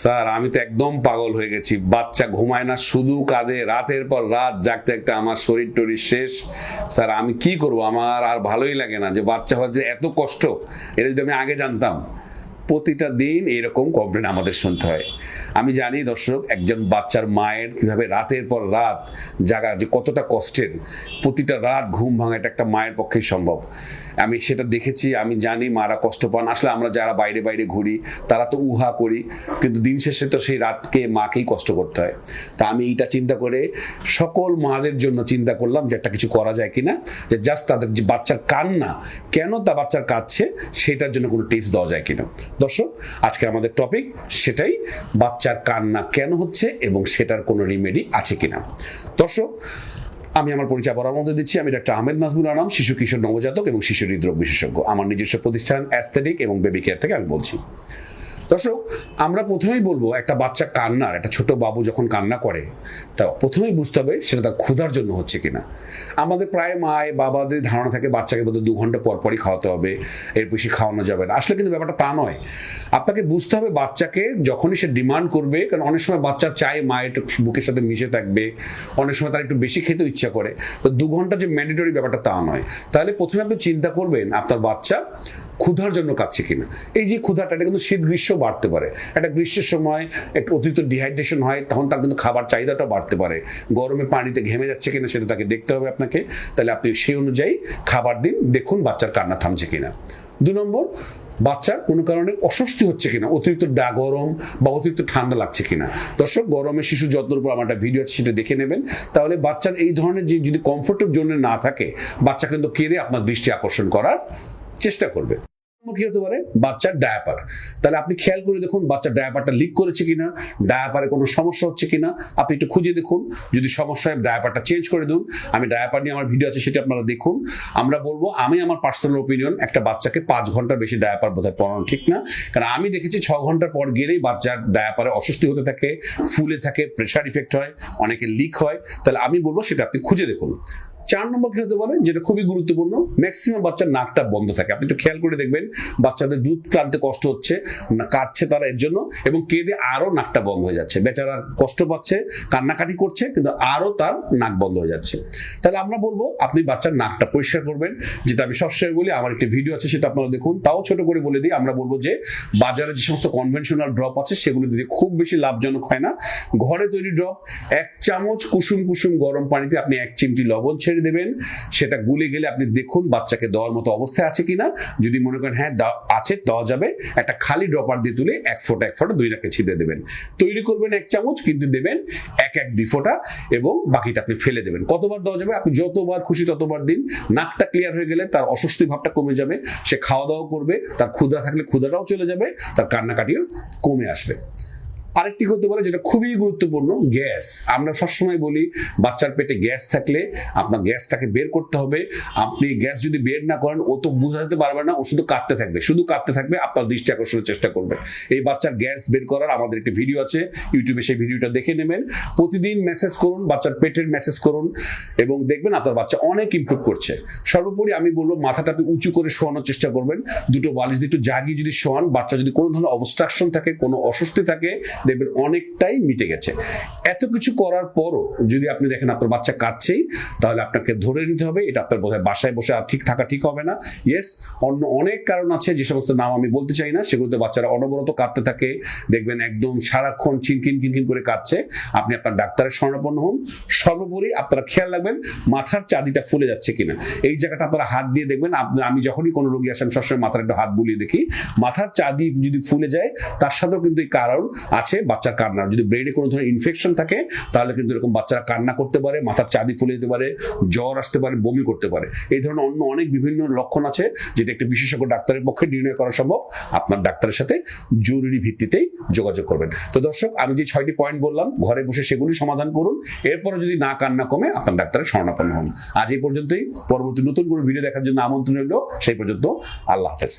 Sir, আমি তো একদম পাগল হয়ে গেছি। বাচ্চা ঘুমায় না, শুধু কাঁদে। রাতের পর রাত জাগতে জাগতে আমার শরীর টরীর শেষ। স্যার, আমি কি করব? আমার আর ভালোই লাগে না যে বাচ্চা হওয়ার যে এত কষ্ট, এটা যদি আমি আগে জানতাম। প্রতিটা দিন এরকম কমপ্লেন আমাদের শুনতে হয়। আমি জানি দর্শক, একজন বাচ্চার মায়ের কীভাবে রাতের পর রাত জাগা যে কতটা কষ্টের। প্রতিটা রাত ঘুম ভাঙা এটা একটা মায়ের পক্ষেই সম্ভব। আমি সেটা দেখেছি, আমি জানি, মারা কষ্ট পান। আসলে আমরা যারা বাইরে বাইরে ঘুরি, তারা তো উহা করি, কিন্তু দিন শেষে তো সেই রাতকে মাকেই কষ্ট করতে হয়। তা আমি এইটা চিন্তা করে সকল মাদের জন্য চিন্তা করলাম যে একটা কিছু করা যায় কিনা, যে জাস্ট তাদের যে বাচ্চার কান্না, কেন তা বাচ্চার কাঁদছে, সেটার জন্য কোনো টিপস দেওয়া যায় কিনা। দর্শক, আজকে আমাদের টপিক সেটাই, বাচ্চার কান্না কেন হচ্ছে এবং সেটার কোনো রিমেডি আছে কিনা। দর্শক আমি আমার পরিচয় বরাবর মধ্যে দিচ্ছি। আমি ডাক্তার আহমেদ নাজমুল আনাম, শিশু কিশোর নবজাতক এবং শিশু হৃদরোগ বিশেষজ্ঞ। আমার নিজস্ব প্রতিষ্ঠান অ্যাস্থেটিক এবং বেবি কেয়ার থেকে আমি বলছি। দর্শক, আমরা প্রথমেই বলব, একটা বাচ্চা কান্নার, একটা ছোট বাবু যখন কান্না করে, তা প্রথমেই বুঝতে হবে সেটা তার ক্ষুধার জন্য হচ্ছে কিনা। আমাদের প্রায় মায়, বাবাদের ধারণা থাকে বাচ্চাকে বোধহয় দু ঘণ্টা পর পরই খাওয়াতে হবে, এর বেশি খাওয়ানো যাবে না। আসলে কিন্তু ব্যাপারটা তা নয়। আপনাকে বুঝতে হবে বাচ্চাকে যখনই সে ডিমান্ড করবে, কারণ অনেক সময় বাচ্চা চায় মায়ের একটু বুকের সাথে মিশে থাকবে, অনেক সময় তার একটু বেশি খেতে ইচ্ছা করে। তো দু ঘণ্টা যে ম্যান্ডেটরি ব্যাপারটা তা নয়। তাহলে প্রথমে আপনি চিন্তা করবেন, আপনার বাচ্চা ক্ষুধার জন্য কাচ্ছে কিনা। এই যে ক্ষুধাটা, এটা কিন্তু শীত গ্রীষ্ম বাড়তে পারে। একটা গ্রীষ্মের সময় একটু অতিরিক্ত ডিহাইড্রেশন হয়, তখন তার কিন্তু খাবার চাহিদাটা বাড়তে পারে। গরমে পানিতে ঘেমে যাচ্ছে কিনা সেটা তাকে দেখতে হবে আপনাকে। তাহলে আপনি সেই অনুযায়ী খাবার দিন, দেখুন বাচ্চার কান্না থামছে কিনা। দু নম্বর বাচ্চার কোনো কারণে অস্বস্তি হচ্ছে কিনা, অতিরিক্ত ডা গরম বা অতিরিক্ত ঠান্ডা লাগছে কিনা। দর্শক, গরমে শিশু যত্নের উপর আমার একটা ভিডিও আছে, সেটা দেখে নেবেন। তাহলে বাচ্চার এই ধরনের যে যদি কমফোর্টের জন্য না থাকে, বাচ্চা কিন্তু কেঁদে আপনার দৃষ্টি আকর্ষণ করার চেষ্টা করবে। কি হতে পারে? বাচ্চার ডায়াপার তাহলে আপনি খেয়াল করে দেখুন, বাচ্চার ডায়াপারটা লিক করেছে কিনা ডায়াপারে কোনো সমস্যা হচ্ছে কিনা, আপনি একটু খুঁজে দেখুন। যদি সমস্যা হয় ডায়াপারটা চেঞ্জ করে দিন। আমি ডায়াপার নিয়ে আমার ভিডিও আছে, সেটা আপনারা দেখুন। আমরা বলব, আমি আমার পার্সোনাল ওপিনিয়ন একটা বাচ্চাকে পাঁচ ঘণ্টার বেশি ডায়াপার বোধহয় পড়ানো ঠিক না। কারণ আমি দেখেছি, ছ ঘণ্টার পর গেলেই বাচ্চার ডায়াপারে অস্বস্তি হতে থাকে, ফুলে থাকে প্রেশার ইফেক্ট হয়, অনেকে লিক হয়। তাহলে আমি বলব, সেটা আপনি খুঁজে দেখুন। চার নম্বর কি হতে পারে যেটা খুবই গুরুত্বপূর্ণ ম্যাক্সিমাম বাচ্চার নাকটা বন্ধ থাকে। আপনি একটু খেয়াল করে দেখবেন, বাচ্চাদের দুধ টানতে কষ্ট হচ্ছে কাঁদছে তারা এর জন্য, এবং কেঁদে আরও নাকটা বন্ধ হয়ে যাচ্ছে। বেচারা কষ্ট পাচ্ছে, কান্নাকাটি করছে, কিন্তু আরও তার নাক বন্ধ হয়ে যাচ্ছে। তাহলে আমরা বলব, আপনি বাচ্চার নাকটা পরিষ্কার করবেন, যেটা আমি সবসময় বলি, আমার একটি ভিডিও আছে, সেটা আপনারা দেখুন। তাও ছোট করে বলে দিই, আমরা বলব যে, বাজারে যে সমস্ত কনভেনশনাল ড্রপ আছে, সেগুলো যদি খুব বেশি লাভজনক হয় না। ঘরে তৈরি ড্রপ এক চামচ কুসুম কুসুম গরম পানিতে আপনি এক চিমটি লবণ ছেড়ে দেবেন। সেটা গুলে গেলে আপনি দেখুন বাচ্চাকে দেওয়ার মতো অবস্থায় আছে কিনা। যদি মনে করেন হ্যাঁ আছে, দেওয়া যাবে। একটা খালি ড্রপার দিয়ে তুলে এক ফোঁটা এক ফোঁটা দুই নাকে ছিটে দেবেন। তৈরি করবেন এক চামচ, কিন্তু দেবেন এক এক, দুই ফোঁটা এবং বাকিটা আপনি ফেলে দেবেন। কতবার দেওয়া যাবে? আপনি যতবার খুশি ততবার দিন। নাকটা ক্লিয়ার হয়ে গেলে তার অস্বস্তি ভাবটা কমে যাবে। সে খাওয়া দাওয়া করবে। তার ক্ষুধা থাকলে ক্ষুধাটাও চলে যাবে। তার কান্নাকাটিও কমে আসবে। আরেকটি হতে পারে যেটা খুবই গুরুত্বপূর্ণ, গ্যাস। আমরা সবসময় বলি, বাচ্চার পেটে গ্যাস থাকলে আপনার গ্যাসটাকে বের করতে হবে। আপনি গ্যাস যদি বের না করেন, ও তো বুঝাতে পারবে না, ও শুধু কাঁদতে থাকবে। শুধু কাঁদতে থাকবে, আপনার দৃষ্টি আকর্ষণের চেষ্টা করবে। এই বাচ্চার গ্যাস বের করার আমাদের একটি ভিডিও আছে ইউটিউবে সেই ভিডিওটা দেখে নেবেন। প্রতিদিন মেসেজ করুন, বাচ্চার পেটের মেসেজ করুন এবং দেখবেন আপনার বাচ্চা অনেক ইমপ্রুভ করছে। সর্বোপরি আমি বলব, মাথাটা আপনি উঁচু করে শোয়ানোর চেষ্টা করবেন। দুটো বালিশ দিয়ে একটু জাগিয়ে যদি শোয়ান, বাচ্চা যদি কোনো ধরনের অবস্ট্রাকশন থাকে, কোনো অস্বস্তি থাকে দেখবেন অনেকটাই মিটে গেছে। এত কিছু করার পরও যদি আপনি দেখেন আপনার বাচ্চা কাঁদছেই, তাহলে আপনাকে ধরে নিতে হবে, এটা আপনার বোধহয় বাসায় বসে আর ঠিক থাকা ঠিক হবে না। ইয়েস অন্য অনেক কারণ আছে, যে সমস্ত নাম আমি বলতে চাই না, সেগুলোতে বাচ্চারা অনবরত কাঁদতে থাকে। দেখবেন একদম সারাক্ষণ চিনকিন কিনকিন করে কাঁদছে। আপনি আপনার ডাক্তারের শরণাপন্ন হন। সর্বোপরি আপনারা খেয়াল রাখবেন, মাথার চাঁদিটা ফুলে যাচ্ছে কিনা। এই জায়গাটা আপনারা হাত দিয়ে দেখবেন আমি যখনই কোনো রোগী আসেন সবসময় মাথার একটু হাত বুলিয়ে দেখি। মাথার চাঁদি যদি ফুলে যায়, তার সাথেও কিন্তু এই কারণ আছে, বাচ্চার কান্নার যদি ব্রেনে কোনো ধরনের ইনফেকশন থাকে, তাহলে কিন্তু এরকম বাচ্চারা কান্না করতে পারে, মাথার চাঁদি ফুলে যেতে পারে, জ্বর আসতে পারে, বমি করতে পারে। এই ধরনের অন্য অনেক বিভিন্ন লক্ষণ আছে যেটা একটি বিশেষজ্ঞ ডাক্তারের পক্ষে নির্ণয় করা সম্ভব। আপনার ডাক্তারের সাথে জরুরি ভিত্তিতেই যোগাযোগ করবেন। তো দর্শক, আমি যে ছয়টি পয়েন্ট বললাম, ঘরে বসে সেগুলি সমাধান করুন। এরপরে যদি না কান্না কমে, আপনার ডাক্তারের শরণাপন্ন হন। আজ এই পর্যন্তই। পরবর্তী নতুন কোনো ভিডিও দেখার জন্য আমন্ত্রণ রইল। সেই পর্যন্ত আল্লাহ হাফেজ।